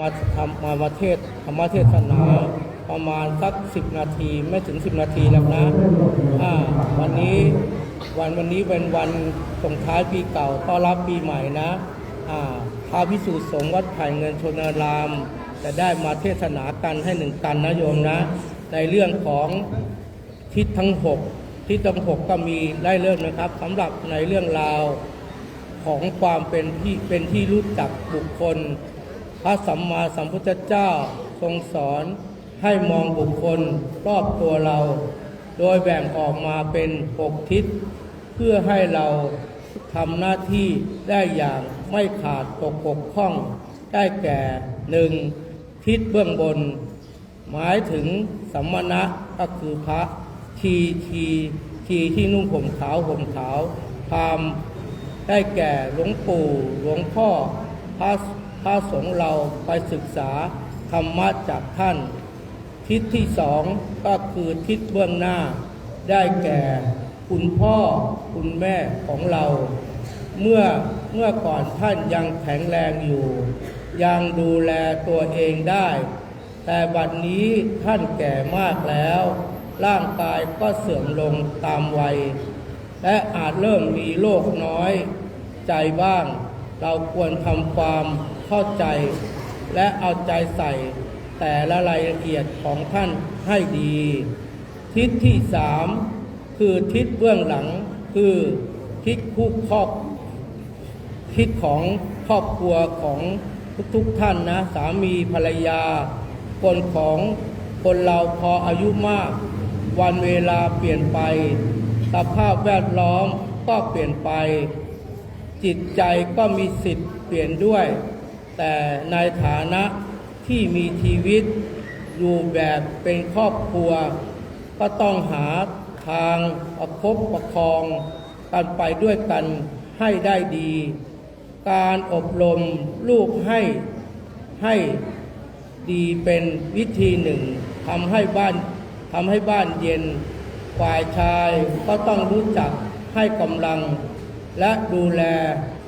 มาทำมามาเทศธรรมเทศนาประมาณสักสิบนาทีไม่ถึงสิบนาทีแล้วนะอ่าวันนี้วันวันนี้เป็นวันส่งท้ายปีเก่าต้อนรับปีใหม่นะอ่าพระพิสุสงฆ์วัดไผ่เงินชนาราม จะได้มาเทศนากันให้หนึ่งกันนะโยมนะ ในเรื่องของทิศทั้งหกทิศทั้งหกก็มีได้เริ่มนะครับสำหรับในเรื่องราวของความเป็นที่เป็นที่รู้จักบุคคล พระสัมมาสัมพุทธเจ้าทรงสอนให้มองบุคคลรอบตัวเรา โดยแบ่งออกมาเป็นหกทิศ เพื่อให้เราทำหน้าที่ได้อย่างไม่ขาดตกบกพร่อง ได้แก่หนึ่งทิศเบื้องบน หมายถึงสัมมณะก็คือพระทีทีทีที่นุ่งห่มขาวห่มขาวพามได้แก่หลวงปู่หลวงพ่อพระ พระสงฆ์เราไปศึกษาธรรมะจากท่าน ทิศที่สองก็คือทิศเบื้องหน้า ได้แก่คุณพ่อคุณแม่ของเรา เมื่อเมื่อก่อนท่านยังแข็งแรงอยู่ ยังดูแลตัวเองได้ แต่บัดนี้ท่านแก่มากแล้ว ร่างกายก็เสื่อมลงตามวัย และอาจเริ่มมีโรคน้อย ใจบ้าง เราควรทำความ เข้าใจ และเอาใจใส่แต่ละรายละเอียดของท่านให้ดี ทิศที่สามคือทิศเบื้องหลังคือทิศคู่ครอบทิศของครอบครัวของทุกๆท่านนะ สามีภรรยา คนของคนเราพออายุมาก วันเวลาเปลี่ยนไป สภาพแวดล้อมก็เปลี่ยนไป จิตใจก็มีสิทธิ์เปลี่ยนด้วย แต่ในฐานะที่มีชีวิตอยู่แบบเป็นครอบครัว ก็ต้องหาทางประคบประคองกันไปด้วยกันให้ได้ดี การอบรมลูกให้ให้ดีเป็นวิธีหนึ่งทำให้บ้านทำให้บ้านเย็นฝ่ายชายก็ต้องรู้จักให้กำลัง และดูแล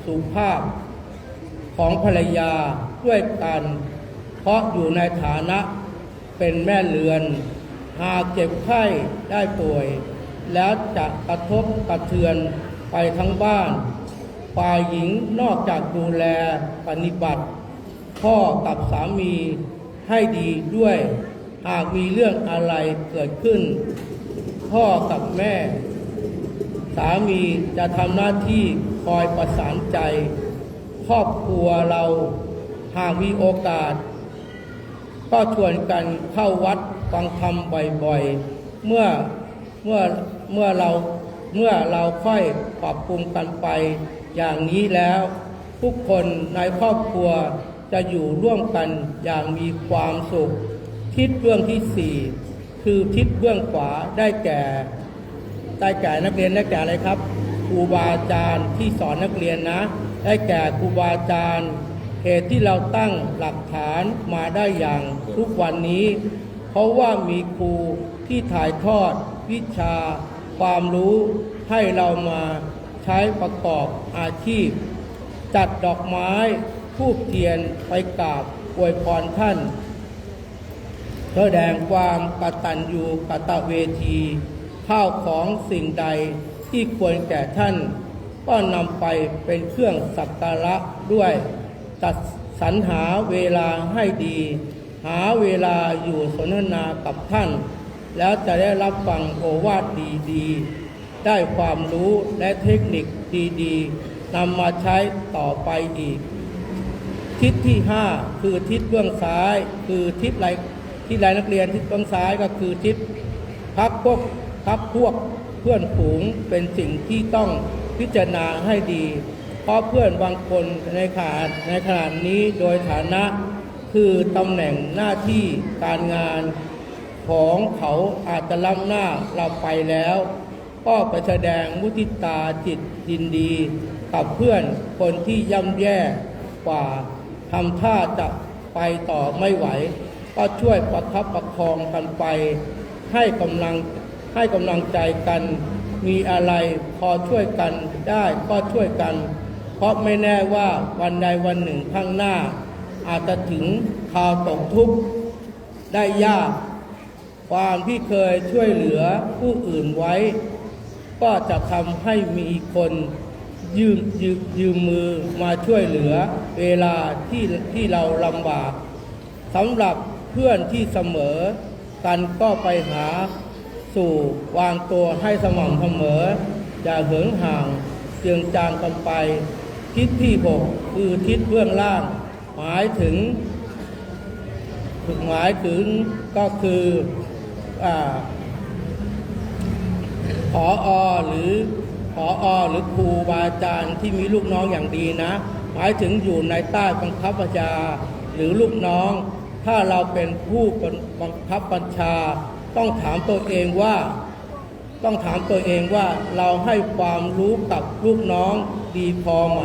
สุภาพ ของภรรยาด้วยกัน เพราะอยู่ในฐานะเป็นแม่เรือน หากเจ็บไข้ได้ป่วย แล้วจะกระทบกระเทือนไปทั้งบ้านฝ่ายหญิงนอกจากดูแลปฏิบัติ พ่อกับสามีให้ดีด้วย หากมีเรื่องอะไรเกิดขึ้น พ่อกับแม่ สามีจะทำหน้าที่คอยประสานใจ ครอบครัวเรา หากมีโอกาส ก็ชวนกันเข้าวัดฟังธรรมบ่อยๆ เมื่อเมื่อเมื่อเราเมื่อเราค่อยปรับปรุงกันไปอย่างนี้แล้ว ทุกคนในครอบครัวจะอยู่ร่วมกันอย่างมีความสุข ทิศเบื้องที่สี่คือทิศเบื้องขวาได้แก่ได้แก่นักเรียนได้แก่อะไรครับครูบาอาจารย์ที่สอนนักเรียนนะ ได้แก่ครูบาอาจารย์เหตุที่เราตั้งหลักฐานมาได้อย่างทุกวันนี้ เพราะว่ามีครูที่ถ่ายทอดวิชา ความรู้ให้เรามาใช้ประกอบอาชีพ จัดดอกไม้ทูบเทียนไปกราบอวยพรท่านแสดงความกตัญญูกตเวที ข้าวของสิ่งใดที่ควรแก่ท่าน ก็นำไปเป็นเครื่องสักการะด้วยจัดสรรหาเวลาให้ดี หาเวลาอยู่สนทนากับท่าน แล้วจะได้รับฟังโอวาทดีๆ ได้ความรู้และเทคนิคดีๆนำมาใช้ต่อไปอีก ทิศที่ห้าคือทิศเบื้องซ้าย คือทิศไรทิศไรนักเรียนทิศเบื้องซ้ายก็คือทิศพักพวกพักพวกเพื่อนฝูงเป็นสิ่งที่ต้อง พิจารณาให้ดี เพราะเพื่อนบางคนในขณะในขณะนี้โดยฐานะคือตำแหน่งหน้าที่การงานของเขาอาจจะล้ำหน้าเราไปแล้ว ก็ไปแสดงมุทิตาจิตยินดี กับเพื่อนคนที่ย่ำแย่กว่าทำท่าจะไปต่อไม่ไหว ก็ช่วยประคับประคองกันไป ให้กำลังให้กำลังใจกัน มีอะไรพอช่วยกันได้ก็ช่วยกัน เพราะไม่แน่ว่าวันใดวันหนึ่งข้างหน้า อาจจะถึงข่าวตกทุกข์ได้ยาก ความที่เคยช่วยเหลือผู้อื่นไว้ ก็จะทำให้มีคนยืมยืมยืมมือมาช่วยเหลือเวลาที่ที่เราลำบากสำหรับเพื่อนที่เสมอ กันก็ไปหา สู่วางตัวให้สม่ำเสมอ อย่าเหินห่างเจืองจางกันไป ทิศที่หกคือทิศเบื้องล่าง หมายถึงหมายถึงก็คืออ่ออหรือผออหรือครูบาอาจารย์ที่มีลูกน้องอย่างดีนะ หมายถึงอยู่ในใต้บังคับบัญชาหรือลูกน้อง ถ้าเราเป็นผู้บังคับบัญชา ต้องถามตัวเองว่า ต้องถามตัวเองว่าเราให้ความรู้กับลูกน้องดีพอไหม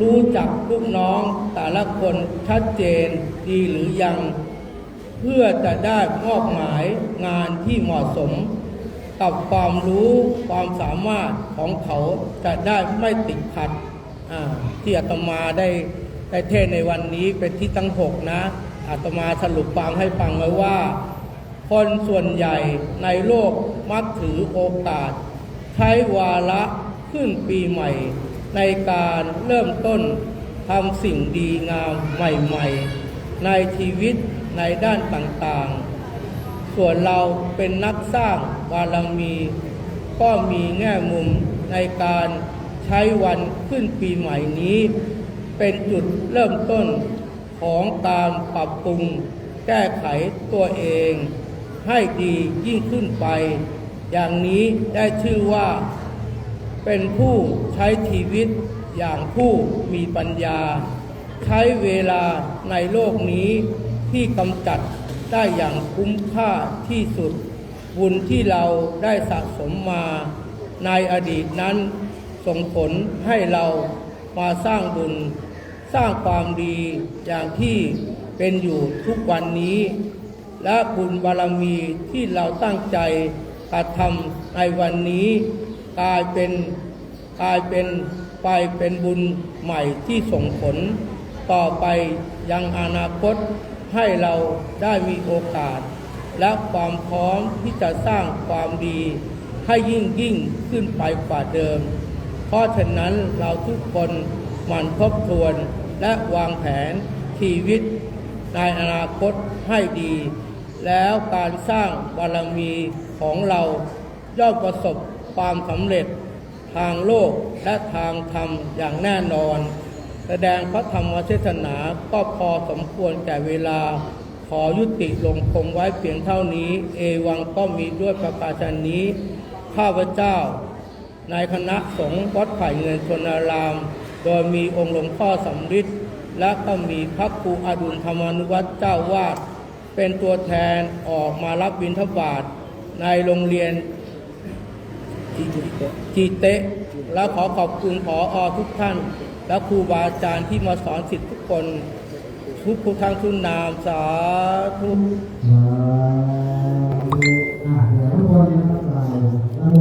รู้จักลูกน้องแต่ละคนชัดเจนดีหรือยัง เพื่อจะได้มอบหมายงานที่เหมาะสม กับความรู้ความสามารถของเขาจะได้ไม่ติดขัดที่อาตมาได้ได้เทศในวันนี้เป็นที่ตั้งหกนะอาตมาสรุปความให้ฟังไว้ว่า คนส่วนใหญ่ในโลกมักถือโอกาส ใช้วาระขึ้นปีใหม่ ในการเริ่มต้นทำสิ่งดีงามใหม่ๆ ในชีวิตในด้านต่างๆ ส่วนเราเป็นนักสร้างบารมี ก็มีแง่มุมในการใช้วันขึ้นปีใหม่นี้ เป็นจุดเริ่มต้นของการปรับปรุงแก้ไขตัวเอง ให้ดียิ่งขึ้นไป อย่างนี้ได้ชื่อว่า เป็นผู้ใช้ชีวิตอย่างผู้มีปัญญา ใช้เวลาในโลกนี้ที่กำจัดได้อย่างคุ้มค่าที่สุด บุญที่เราได้สะสมมาในอดีตนั้น ส่งผลให้เรามาสร้างบุญ สร้างความดีอย่างที่เป็นอยู่ทุกวันนี้ และบุญบารมีที่เราตั้งใจกระทำในวันนี้กลายเป็นกลายเป็นไปเป็นบุญใหม่ที่ส่งผล ต่อไปยังอนาคตให้เราได้มีโอกาส และความพร้อมที่จะสร้างความดี ให้ยิ่งยิ่งขึ้นไปกว่าเดิม เพราะฉะนั้นเราทุกคนหมั่นทบทวนและวางแผนชีวิตในอนาคตให้ดี แล้วการสร้างบารมีของเราย่อมประสบความสำเร็จทางโลกและทางธรรมอย่างแน่นอน แสดงพระธรรมเทศนาก็พอสมควรแก่เวลา ขอยุติลงคงไว้เพียงเท่านี้ เอวังก็มีด้วยประกาศนี้ ข้าพเจ้า ในคณะสงฆ์วัดไผ่เงินชนาราม โดยมีองค์หลวงพ่อสำริดและก็มีพระครูอดุลธรรมนุวัตรเจ้าวาด เป็นตัวแทนออกมารับบินทบาทในโรงเรียนจีเตะและขอขอบคุณผออทุกท่าน และครูบาอาจารย์ที่มาสอนสิทธิทุกคน ทุกผู้ทั้งทุนนามสาธุ